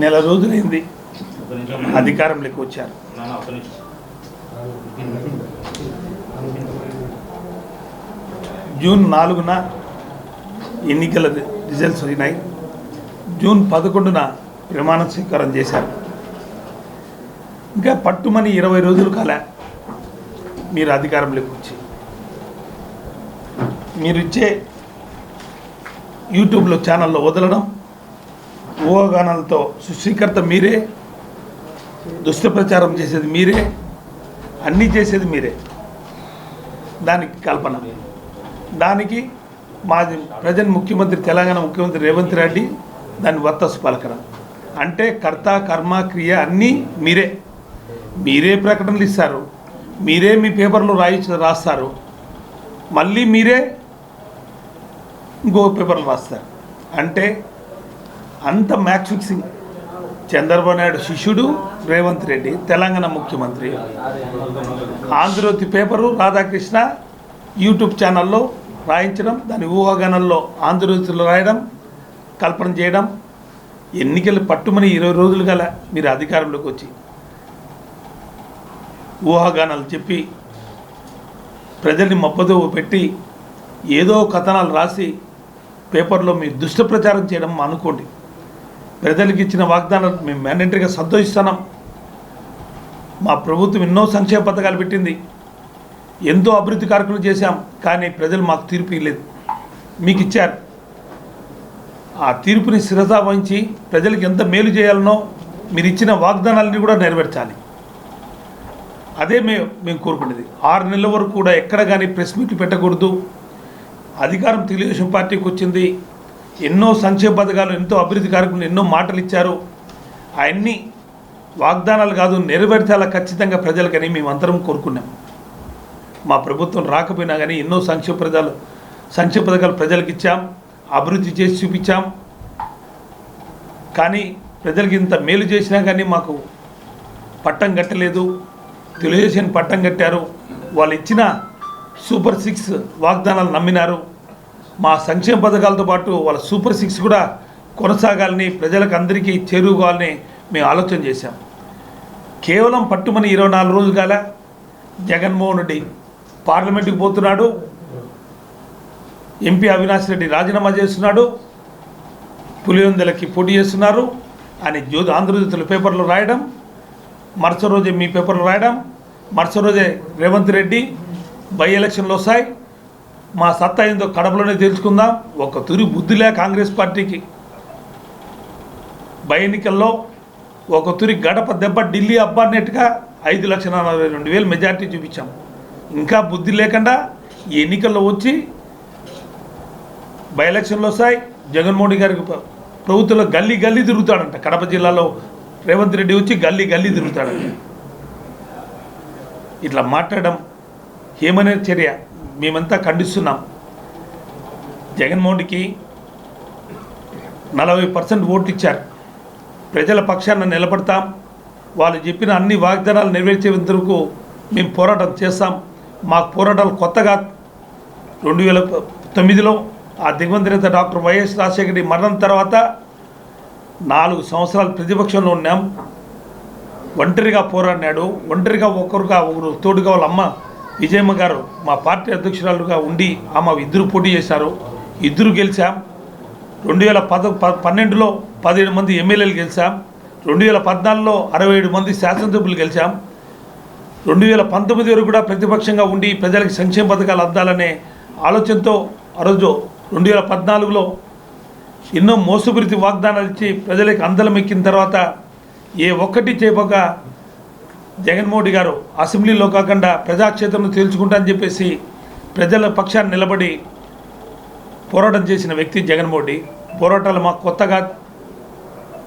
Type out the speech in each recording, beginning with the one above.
నెల రోజులైంది. అధికారంలోకి వచ్చారు. జూన్ నాలుగున ఎన్నికల రిజల్ట్స్ అయినాయి జూన్ పదకొండున ప్రమాణ స్వీకారం చేశారు. ఇంకా పట్టుమని ఇరవై రోజులు కాలే మీరు అధికారంలోకి వచ్చి. మీరు ఇచ్చే యూట్యూబ్లో ఛానల్లో వదలడం ఊహాగానాలతో సృష్టికర్త మీరే దుష్ట ప్రచారం చేసేది మీరే అన్నీ చేసేది మీరే. దానికి కల్పన. దానికి మాది ప్రజెంట్ ముఖ్యమంత్రి తెలంగాణ ముఖ్యమంత్రి రేవంత్ రెడ్డి దాన్ని వత్తసు పలకడం అంటే కర్త కర్మ క్రియ అన్నీ మీరే. మీరే ప్రకటనలు ఇస్తారు. మీరే మీ పేపర్లో రాయి రాస్తారు. మళ్ళీ మీరే ఇంకో పేపర్లు రాస్తారు. అంటే అంత మ్యాచ్ ఫిక్సింగ్. చంద్రబాబు నాయుడు శిష్యుడు రేవంత్ రెడ్డి తెలంగాణ ముఖ్యమంత్రి. ఆంధ్రజ్యోతి పేపరు రాధాకృష్ణ యూట్యూబ్ ఛానల్లో రాయించడం దాని ఊహాగానంలో ఆంధ్రజ్యోతిలో రాయడం కల్పన చేయడం. ఎన్నికలు పట్టుమని ఇరవై రోజులు గల మీరు అధికారంలోకి వచ్చి ఊహాగానాలు చెప్పి ప్రజల్ని మప్పదో పెట్టి ఏదో కథనాలు రాసి పేపర్లో మీ దుష్ట ప్రచారం చేయడం అనుకోండి. ప్రజలకు ఇచ్చిన వాగ్దానాలు మేము మ్యాండేటరీగా సంతోషిస్తున్నాం. మా ప్రభుత్వం ఎన్నో సంక్షేమ పథకాలు పెట్టింది. ఎంతో అభివృద్ధి కార్యక్రమాలు చేశాం కానీ ప్రజలు మాకు తీర్పు ఇవ్వలేదు. మీకు ఇచ్చారు. ఆ తీర్పుని శిరసా వహించి ప్రజలకు ఎంత మేలు చేయాలనో మీరు ఇచ్చిన వాగ్దానాలని కూడా నెరవేర్చాలి. అదే మేము మేము కోరుకునేది. ఆరు నెలల వరకు కూడా ఎక్కడ కానీ ప్రెస్ మీట్లు పెట్టకూడదు. అధికారం తెలుగుదేశం పార్టీకి వచ్చింది. ఎన్నో సంక్షేమ పథకాలు ఎంతో అభివృద్ధి కార్యక్రమాలు ఎన్నో మాటలు ఇచ్చారు. అవన్నీ వాగ్దానాలు కాదు నెరవేర్చాలా ఖచ్చితంగా ప్రజలకని మేమందరం కోరుకున్నాం. మా ప్రభుత్వం రాకపోయినా కానీ ఎన్నో సంక్షేమ పథకాలు సంక్షేమ పథకాలు ప్రజలకు ఇచ్చాం అభివృద్ధి చేసి చూపించాం. కానీ ప్రజలకి ఇంత మేలు చేసినా కానీ మాకు పట్టం కట్టలేదు. తెలుగుదేశం పట్టం కట్టారు. వాళ్ళు ఇచ్చిన సూపర్ సిక్స్ వాగ్దానాలు నమ్మినారు. మా సంక్షేమ పథకాలతో పాటు వాళ్ళ సూపర్ సిక్స్ కూడా కొనసాగాలని ప్రజలకు అందరికీ చేరుకోవాలని మేము ఆలోచన చేశాం. కేవలం పట్టుమని ఇరవై నాలుగు రోజులు కాల జగన్మోహన్ రెడ్డి పార్లమెంటుకు పోతున్నాడు. ఎంపీ అవినాష్ రెడ్డి రాజీనామా చేస్తున్నాడు. పులివెందులకి పోటీ చేస్తున్నారు. అని జ్యోతి ఆంధ్రజ్యోతుల పేపర్లో రాయడం. మరుస రోజే మీ పేపర్లో రాయడం. మరుస రోజే రేవంత్ రెడ్డి బై ఎలక్షన్లు వస్తాయి. మా సత్తా ఏందో కడపలోనే తెలుసుకుందాం ఒక తురి బుద్ధిలే కాంగ్రెస్ పార్టీకి. బై ఎన్నికల్లో ఒక తురి గడప దెబ్బ ఢిల్లీ అబ్బన్నట్టుగా ఐదు లక్షల నలభై రెండు వేలు మెజార్టీ చూపించాం. ఇంకా బుద్ధి లేకుండా ఎన్నికల్లో వచ్చి బై ఎలక్షన్లు వస్తాయి. జగన్మోహన్ గారికి ప్రభుత్వంలో గల్లీ గల్లీ తిరుగుతాడంట. కడప జిల్లాలో రేవంత్ రెడ్డి వచ్చి గల్లీ గల్లీ తిరుగుతాడంట. ఇట్లా మాట్లాడడం ఏమనే చర్య. మేమంతా ఖండిస్తున్నాం. జగన్మోహన్కి నలభై పర్సెంట్ ఓట్లు ఇచ్చారు. ప్రజల పక్షాన నిలబడతాం. వాళ్ళు చెప్పిన అన్ని వాగ్దానాలు నెరవేర్చేందుకు మేము పోరాటం చేస్తాం. మాకు పోరాటాలు కొత్తగా రెండు వేల తొమ్మిదిలో ఆ దిగ్వంతనేత doctor Y S Rajasekhara Reddy మరణం తర్వాత నాలుగు సంవత్సరాలు ప్రతిపక్షంలో ఉన్నాం. ఒంటరిగా పోరాడినాడు. ఒంటరిగా ఒకరుగా ఒకరు తోడుగా వాళ్ళ అమ్మ విజయమ్మ గారు మా పార్టీ అధ్యక్షురాలుగా ఉండి ఆమె ఇద్దరు పోటీ చేశారు. ఇద్దరు గెలిచాం. రెండు వేల పద ప- పన్నెండులో పదిహేడు మంది ఎమ్మెల్యేలు గెలిచాం. రెండు వేల పద్నాలుగులో అరవై ఏడు మంది శాసనసభ్యులు గెలిచాం. రెండు వేల పంతొమ్మిది వరకు కూడా ప్రతిపక్షంగా ఉండి ప్రజలకు సంక్షేమ పథకాలు అందాలనే ఆలోచనతో ఆ రోజు రెండు వేల పద్నాలుగులో ఎన్నో మోసపూరిత వాగ్దానాలు ఇచ్చి ప్రజలకు అందలం ఎక్కిన తర్వాత ఏ ఒక్కటి చేయబోక జగన్మోహన్ రెడ్డి గారు అసెంబ్లీలో కాకుండా ప్రజాక్షేత్రంలో తేల్చుకుంటా అని చెప్పేసి ప్రజల పక్షాన్ని నిలబడి పోరాటం చేసిన వ్యక్తి జగన్మోహన్ రెడ్డి పోరాటాలు మాకు కొత్తగా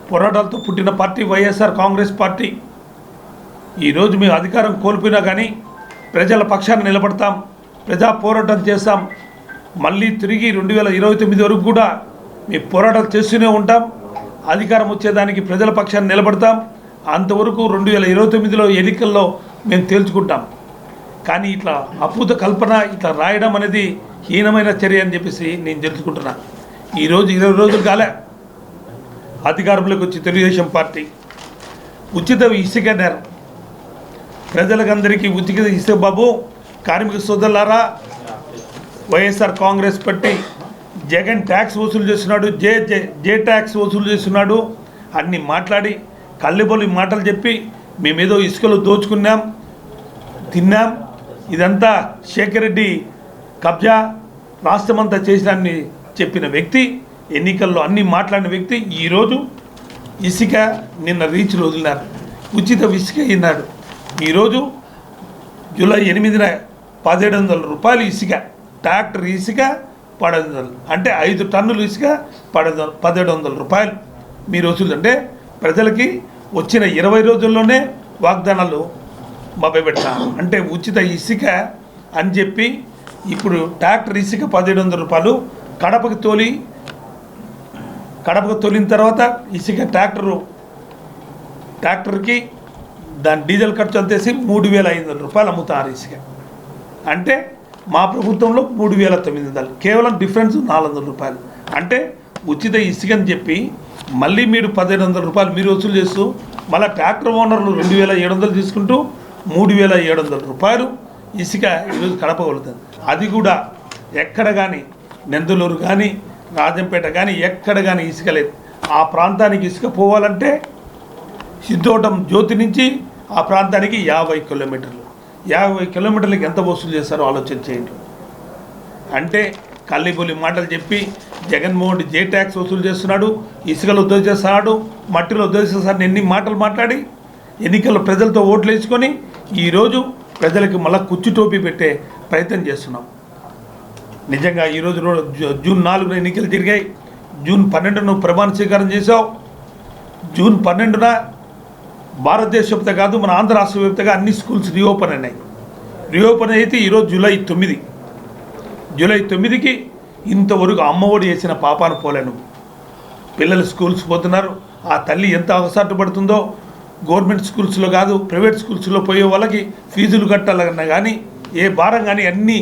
పోరాటాలతో పుట్టిన పార్టీ వైఎస్ఆర్ కాంగ్రెస్ పార్టీ. ఈరోజు మేము అధికారం కోల్పోయినా కానీ ప్రజల పక్షాన్ని నిలబడతాం. ప్రజా పోరాటం చేస్తాం. మళ్ళీ తిరిగి రెండు వేల ఇరవై తొమ్మిది వరకు కూడా మేము పోరాటాలు చేస్తూనే ఉంటాం. అధికారం వచ్చేదానికి ప్రజల పక్షాన్ని నిలబడతాం. అంతవరకు రెండు వేల ఇరవై తొమ్మిదిలో ఎన్నికల్లో మేము తేల్చుకుంటాం. కానీ ఇట్లా అద్భుత కల్పన ఇట్లా రాయడం అనేది హీనమైన చర్య అని చెప్పేసి నేను తెలుసుకుంటున్నా. ఈరోజు ఇరవై రోజులు కాలే అధికారంలోకి వచ్చి తెలుగుదేశం పార్టీ ఉచిత ఇసుక నేరం. ప్రజలకందరికీ ఉచిత ఇసుక బాబు కార్మిక సోదరులారా YSR Congress party Jagan tax వసూలు చేస్తున్నాడు జే జే జే ట్యాక్స్ వసూలు చేస్తున్నాడు అన్ని మాట్లాడి కళ్ళిబొలి మాటలు చెప్పి మేమేదో ఇసుకలు దోచుకున్నాం తిన్నాం. ఇదంతా శేఖర్ రెడ్డి కబ్జా రాష్ట్రమంతా చేసినాన్ని చెప్పిన వ్యక్తి ఎన్నికల్లో అన్ని మాట్లాడిన వ్యక్తి ఈరోజు ఇసుక నిన్న రీచ్లు వదిలినారు. ఉచిత ఇసుక అయినాడు ఈరోజు జూలై ఎనిమిదిన పదిహేడు వందల రూపాయలు ఇసుక ట్రాక్టర్ ఇసుక పదహైదు వందలు అంటే ఐదు టన్నులు ఇసుక పదహైదు పదిహేడు వందల రూపాయలు. మీరు వసూలు అంటే ప్రజలకి వచ్చిన ఇరవై రోజుల్లోనే వాగ్దానాలు మభ్యపెడతాను అంటే ఉచిత ఇసుక అని చెప్పి ఇప్పుడు ట్రాక్టర్ ఇసుక పదిహేడు వందల రూపాయలు కడపకి తోలి కడపకు తోలిన తర్వాత ఇసుక ట్రాక్టరు ట్రాక్టర్కి దాని డీజిల్ ఖర్చు అంతేసి మూడు వేల ఐదు వందల రూపాయలు అమ్ముతారు ఇసుక. అంటే మా ప్రభుత్వంలో మూడు వేల తొమ్మిది వందలు. కేవలం డిఫరెన్స్ నాలుగు వందల రూపాయలు. అంటే ఉచిత ఇసుక అని చెప్పి మళ్ళీ మీరు పదిహేను వందల రూపాయలు మీరు వసూలు చేస్తూ మళ్ళీ ట్రాక్టర్ ఓనర్లు రెండు వేల ఏడు వందలు తీసుకుంటూ మూడు వేల ఏడు వందల రూపాయలు ఇసుక ఈరోజు కడపగలుగుతుంది అది కూడా ఎక్కడ కానీ నెందులూరు కానీ రాజంపేట కానీ ఎక్కడ కానీ ఇసుక లేదు. ఆ ప్రాంతానికి ఇసుక పోవాలంటే సిద్ధోటం జ్యోతి నుంచి ఆ ప్రాంతానికి యాభై కిలోమీటర్లు. యాభై కిలోమీటర్లకి ఎంత వసూలు చేస్తారో ఆలోచన చేయండి. అంటే కల్లిబొలి మాటలు చెప్పి జగన్మోహన్ రెడ్డి జే ట్యాక్స్ వసూలు చేస్తున్నాడు ఇసుకలు ఉద్దేశిస్తున్నాడు మట్టిలో ఉద్దేశిస్తాడు ఎన్ని మాటలు మాట్లాడి ఎన్నికల్లో ప్రజలతో ఓట్లు వేసుకొని ఈరోజు ప్రజలకు మళ్ళా కుచ్చు టోపీ పెట్టే ప్రయత్నం చేస్తున్నాం. నిజంగా ఈరోజు జూన్ నాలుగున ఎన్నికలు జరిగాయి. జూన్ పన్నెండును ప్రమాణ స్వీకారం చేశావు జూన్ పన్నెండున భారతదేశ వ్యాప్త కాదు మన ఆంధ్ర రాష్ట్ర వ్యాప్తంగా అన్ని స్కూల్స్ రీఓపెన్ అయినాయి. రీఓపెన్ అయితే ఈరోజు జూలై తొమ్మిది. జూలై తొమ్మిదికి ఇంతవరకు అమ్మఒడి చేసిన పాపాను పోలేను. పిల్లలు స్కూల్స్ పోతున్నారు. ఆ తల్లి ఎంత అవసరపడుతుందో గవర్నమెంట్ స్కూల్స్లో కాదు ప్రైవేట్ స్కూల్స్లో పోయే వాళ్ళకి ఫీజులు కట్టాలన్నా కానీ ఏ భారం కానీ అన్నీ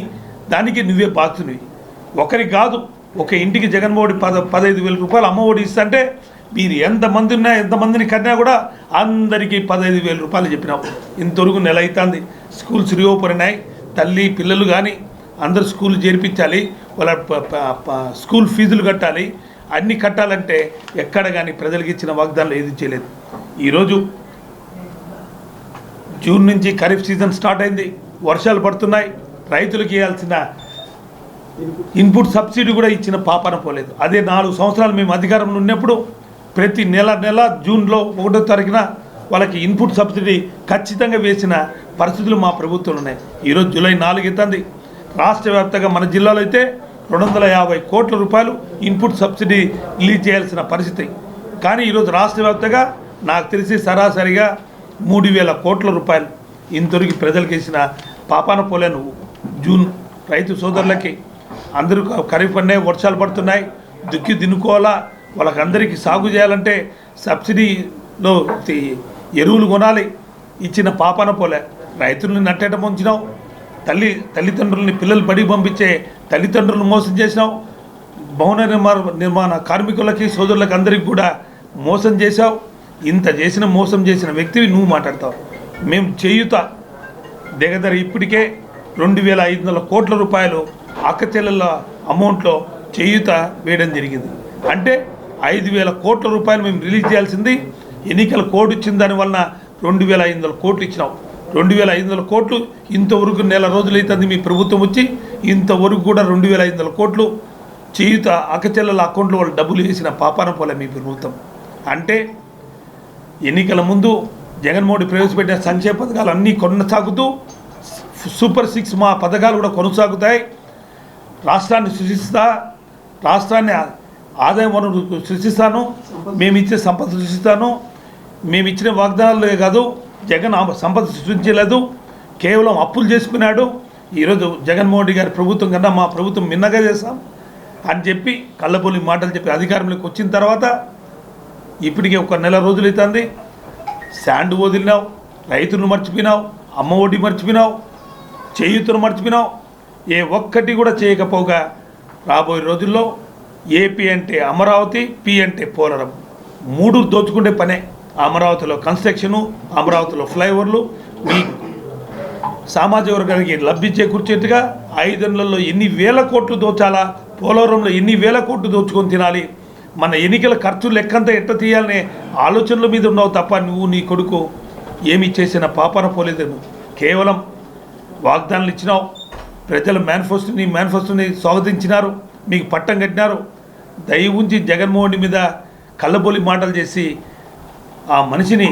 దానికి నువ్వే బాధ్యునివి ఒకరికి కాదు ఒక ఇంటికి జగన్మోహన్ పద పదహైదు వేల రూపాయలు అమ్మఒడి ఇస్తుంటే మీరు ఎంతమంది ఉన్నా ఎంతమందిని కన్నా కూడా అందరికీ పదహైదు వేల రూపాయలు చెప్పినావు. ఇంతవరకు నెల అవుతుంది స్కూల్స్ రీఓపెన్ అయినాయి. తల్లి పిల్లలు కానీ అందరు స్కూల్ చేర్పించాలి వాళ్ళ స్కూల్ ఫీజులు కట్టాలి. అన్నీ కట్టాలంటే ఎక్కడ కానీ ప్రజలకు ఇచ్చిన వాగ్దానాలు ఏది చేయలేదు. ఈరోజు జూన్ నుంచి ఖరీఫ్ సీజన్ స్టార్ట్ అయింది. వర్షాలు పడుతున్నాయి. రైతులకు ఇవ్వాల్సిన ఇన్పుట్ సబ్సిడీ కూడా ఇచ్చిన పాపన పోలేదు. అదే నాలుగు సంవత్సరాలు మేము అధికారంలో ఉన్నప్పుడు ప్రతి నెల నెల జూన్లో ఒకటో తారీఖున వాళ్ళకి ఇన్పుట్ సబ్సిడీ ఖచ్చితంగా వేసిన పరిస్థితులు మా ప్రభుత్వంలో ఉన్నాయి. ఈరోజు జూలై నాలుగు ఎత్తంది రాష్ట్ర వ్యాప్తంగా మన జిల్లాలో అయితే రెండు వందల యాభై కోట్ల రూపాయలు ఇన్పుట్ సబ్సిడీ రిలీజ్ చేయాల్సిన పరిస్థితి. కానీ ఈరోజు రాష్ట్ర వ్యాప్తంగా నాకు తెలిసి సరాసరిగా మూడు వేల కోట్ల రూపాయలు ఇంతవరకు ప్రజలకు ఇచ్చిన పాపాన పోలేను జూన్ రైతు సోదరులకి. అందరూ ఖరీఫ్ అనే వర్షాలు పడుతున్నాయి. దుక్కి దిన్నుకోవాలా? వాళ్ళకందరికీ సాగు చేయాలంటే సబ్సిడీలో ఎరువులు కొనాలి. ఇచ్చిన పాపాన పోలే. రైతుల్ని నట్టేట ముంచినావు తల్లి తల్లిదండ్రుల్ని పిల్లలు బడి పంపించే తల్లిదండ్రులను మోసం చేసినావు. భవన నిర్మాణ నిర్మాణ కార్మికులకి సోదరులకు అందరికీ కూడా మోసం చేశావు. ఇంత చేసిన మోసం చేసిన వ్యక్తివి నువ్వు మాట్లాడతావు. మేము చేయుత దగ్గర ఇప్పటికే రెండు వేల ఐదు వందల కోట్ల రూపాయలు అక్కచెల్లెల అమౌంట్లో చేయుత వేయడం జరిగింది. అంటే ఐదు వేల కోట్ల రూపాయలు మేము రిలీజ్ చేయాల్సింది ఎన్నికల కోడ్ ఇచ్చిన దానివలన రెండు వేల ఐదు వందల కోట్లు ఇచ్చినాం. రెండు వేల ఐదు వందల కోట్లు ఇంతవరకు నెల రోజులైతుంది మీ ప్రభుత్వం వచ్చి ఇంతవరకు కూడా రెండు వేల ఐదు వందల కోట్లు చేయుత అక్కచెల్లెల అకౌంట్లో వాళ్ళు డబ్బులు వేసిన పాపాన పోలే మీ ప్రభుత్వం. అంటే ఎన్నికల ముందు జగన్మోహన్ ప్రవేశపెట్టిన సంక్షేమ పథకాలు అన్నీ కొనసాగుతూ సూపర్ సిక్స్ మా పథకాలు కూడా కొనసాగుతాయి. రాష్ట్రాన్ని సృష్టిస్తా రాష్ట్రాన్ని ఆదాయ వనరు సృష్టిస్తాను మేము ఇచ్చే సంపద సృష్టిస్తాను మేము ఇచ్చిన వాగ్దానాలే కాదు జగన్ సంపద సృష్టించలేదు కేవలం అప్పులు చేసుకున్నాడు. ఈరోజు జగన్మోహన్ రెడ్డి గారి ప్రభుత్వం కన్నా మా ప్రభుత్వం మిన్నగా చేస్తాం అని చెప్పి కళ్ళబోలి మాటలు చెప్పి అధికారంలోకి వచ్చిన తర్వాత ఇప్పటికే ఒక నెల రోజులు అవుతుంది. శాండ్ వదిలినావు రైతులను మర్చిపోయినావు అమ్మ ఒడి మర్చిపోయినావు చేయూతను మర్చిపోయినావు. ఏ ఒక్కటి కూడా చేయకపోగా రాబోయే రోజుల్లో ఏపీ అంటే అమరావతి పి అంటే పోలవరం. మూడు దోచుకుంటే పనే. అమరావతిలో కన్స్ట్రక్షను అమరావతిలో ఫ్లైఓవర్లు మీ సామాజిక వర్గానికి లబ్ధి చేకూర్చేట్టుగా ఐదేళ్ళలో ఎన్ని వేల కోట్లు దోచాలా పోలవరంలో ఎన్ని వేల కోట్లు దోచుకొని తినాలి మన ఎన్నికల ఖర్చు లెక్కంతా ఎట్ట తీయాలనే ఆలోచనల మీద ఉన్నావు తప్ప నువ్వు నీ కొడుకు ఏమి చేసిన పాపన పోలేదు కేవలం వాగ్దానాలు ఇచ్చినావు. ప్రజల మేనిఫెస్టోని మేనిఫెస్టోని స్వాగతించినారు. మీకు పట్టం కట్టినారు. దయ ఉంచి జగన్మోహన్ మీద కళ్ళబొలి మాటలు చేసి ఆ మనిషిని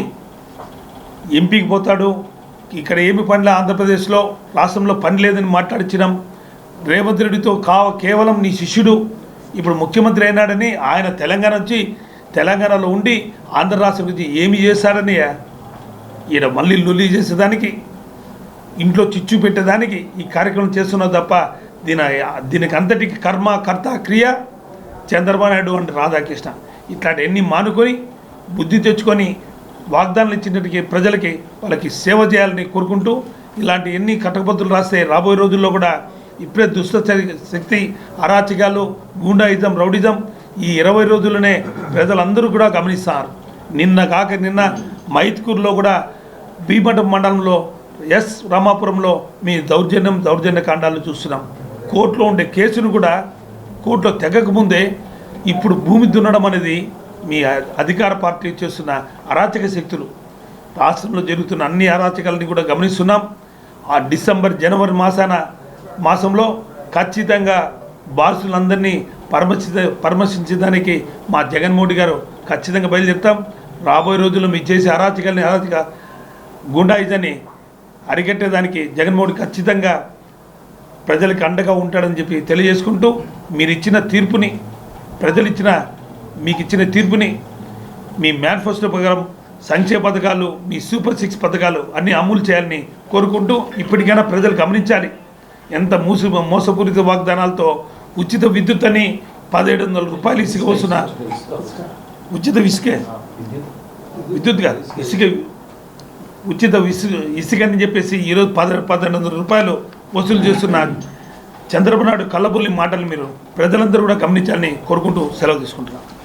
ఎంపీకి పోతాడు. ఇక్కడ ఏమి పనిలే ఆంధ్రప్రదేశ్లో రాష్ట్రంలో పని లేదని మాట్లాడించినాం రేవంత్ రెడ్డితో కా కేవలం నీ శిష్యుడు. ఇప్పుడు ముఖ్యమంత్రి అయినాడని ఆయన తెలంగాణ వచ్చి తెలంగాణలో ఉండి ఆంధ్ర రాష్ట్రం గురించి ఏమి చేశాడని ఈయన మళ్ళీ లొల్లి చేసేదానికి ఇంట్లో చిచ్చు పెట్టేదానికి ఈ కార్యక్రమం చేస్తున్నావు తప్ప దీని దీనికి అంతటికి కర్మ కర్త క్రియ చంద్రబాబు నాయుడు అంటే రాధాకృష్ణ. ఇట్లాంటి ఎన్ని మానుకొని బుద్ధి తెచ్చుకొని వాగ్దానాలు ఇచ్చినట్టుకి ప్రజలకి వాళ్ళకి సేవ చేయాలని కోరుకుంటూ ఇలాంటి ఎన్ని కట్టకపత్రులు రాస్తే రాబోయే రోజుల్లో కూడా ఇప్పుడే దుష్ట శక్తి అరాచకాలు గూండాయిజం రౌడిజం ఈ ఇరవై రోజుల్లోనే ప్రజలందరూ కూడా గమనిస్తారు. నిన్న కాక నిన్న మైత్కూరులో కూడా భీమఠం మండలంలో ఎస్ రామాపురంలో మీ దౌర్జన్యం దౌర్జన్య కాండాలు చూస్తున్నాం. కోర్టులో ఉండే కేసును కూడా కోర్టులో తెగక ముందే ఇప్పుడు భూమి దున్నడం అనేది మీ అధికార పార్టీ చేస్తున్న అరాచక శక్తులు రాష్ట్రంలో జరుగుతున్న అన్ని అరాచకాలని కూడా గమనిస్తున్నాం. ఆ డిసెంబర్ జనవరి మాసాన మాసంలో ఖచ్చితంగా బాసులందరినీ పరమర్శి పరామర్శించడానికి మా జగన్మోహన్ గారు ఖచ్చితంగా బయలుదేరుతాం. రాబోయే రోజుల్లో మీరు చేసే అరాచకాలని అరాచక గుండాయిజాన్ని అరికట్టేదానికి జగన్మోహన్ ఖచ్చితంగా ప్రజలకు అండగా ఉంటాడని చెప్పి తెలియజేసుకుంటూ మీరు ఇచ్చిన తీర్పుని ప్రజలు ఇచ్చిన మీకు ఇచ్చిన తీర్పుని మీ మేనిఫెస్టో ప్రకారం సంక్షేమ పథకాలు మీ సూపర్ సిక్స్ పథకాలు అన్నీ అమలు చేయాలని కోరుకుంటూ ఇప్పటికైనా ప్రజలు గమనించాలి. ఎంత మూసి మోసపూరిత వాగ్దానాలతో ఉచిత విద్యుత్ అని పదిహేడు వందల రూపాయలు ఇసుక వస్తున్న. ఉచిత ఇసుకే. విద్యుత్ కాదు ఇసుక. ఉచిత ఇసుక ఇసుక అని చెప్పేసి ఈరోజు పద పన్నెండు వందల రూపాయలు వసూలు చేస్తున్న చంద్రబాబు నాయుడు కళ్ళబుల్లి మాటలు మీరు ప్రజలందరూ కూడా గమనించాలని కోరుకుంటూ సెలవు తీసుకుంటున్నాను